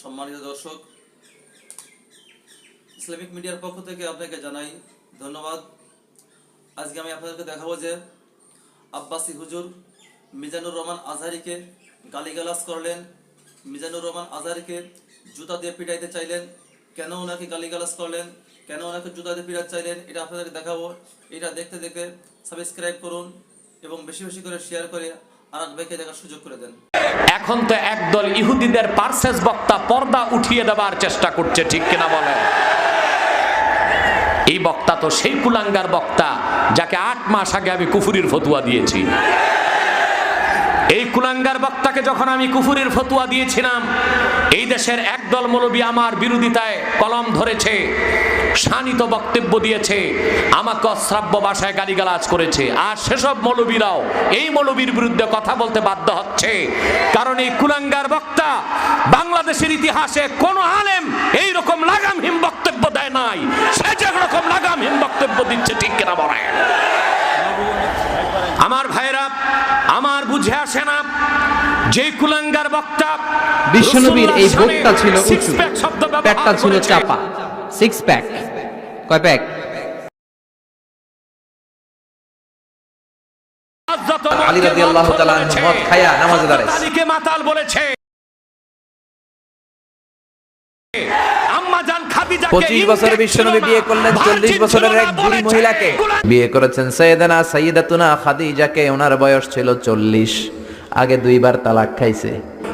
সম্মানিত দর্শক। ইসলামিক মিডিয়ার পক্ষ থেকে আপনাকে জানাই ধন্যবাদ। আজকে আমি আপনাদেরকে দেখাবো যে আব্বাসি হুজুর মিজানুর রহমান আজহারিকে গালিগালাজ করলেন, মিজানুর রহমান আজহারিকে জুতা দিয়ে পিটাইতে চাইলেন। কেন ওনাকে গালিগালাজ করলেন? কেন ওনাকে জুতা দিয়ে পিটাতে চাইলেন? এটা আপনাদেরকে দেখাবো। এটা দেখতে দেখতে সাবস্ক্রাইব করুন এবং বেশি বেশি করে শেয়ার করে এখন তো একদল ইহুদিদের পার্সেস বক্তা পর্দা উঠিয়ে দেবার চেষ্টা করছে, ঠিক কিনা বলে এই বক্তা তো সেই কুলাঙ্গার বক্তা, যাকে আট মাস আগে আমি কুফুরির ফতুয়া দিয়েছি। এই কুলাঙ্গার বক্তাকে যখন আমি কুফুরির ফতুয়া দিয়েছিলাম, এই দেশের একদল মৌলবী আমার বিরোধিতায় কলম ধরেছে। শানিত বক্তব্য দিয়েছে আমাকে অশ্রাব্য ভাষায় গালিগালাজ করেছে। আর সেসব মৌলবীরাও এই মৌলবীর বিরুদ্ধে কথা বলতে বাধ্য হচ্ছে। কারণ এই কুলাঙ্গার বক্তা বাংলাদেশের ইতিহাসে কোন আলেম এই রকম লাগামহীন বক্তব্য দেয় নাই। সে যে রকম লাগামহীন বক্তব্য দিচ্ছে ঠিক কিনা বলে আমার ভাইরা আমার বুঝে আসে না যে কুলাঙ্গার বক্তা বিশ্বনবীর এই ভোটটা ছিল প্যাকটা ছিল চাপা। সিক্স প্যাক কয় প্যাক আলী রাদিয়াল্লাহু তাআলা মদ খায়া নামাজে দাঁড়াইছে। আলীকে মাতাল বলেছে। আম্মা জান খাদিজাকে পঁচিশ বছরের বিশ্বনবী বিয়ে করলেন চল্লিশ বছরের এক বুড়ি মহিলাকে। বিয়ে করেছেন সৈয়দানা সাইয়দাতুনা খাদিজাকে ওনার বয়স ছিল চল্লিশ। আগে দুইবার তালাক খাইছে।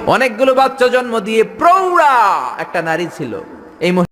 অনেকগুলো বাচ্চা জন্ম দিয়ে প্রৌঢ়া একটা নারী ছিল। এই মহি-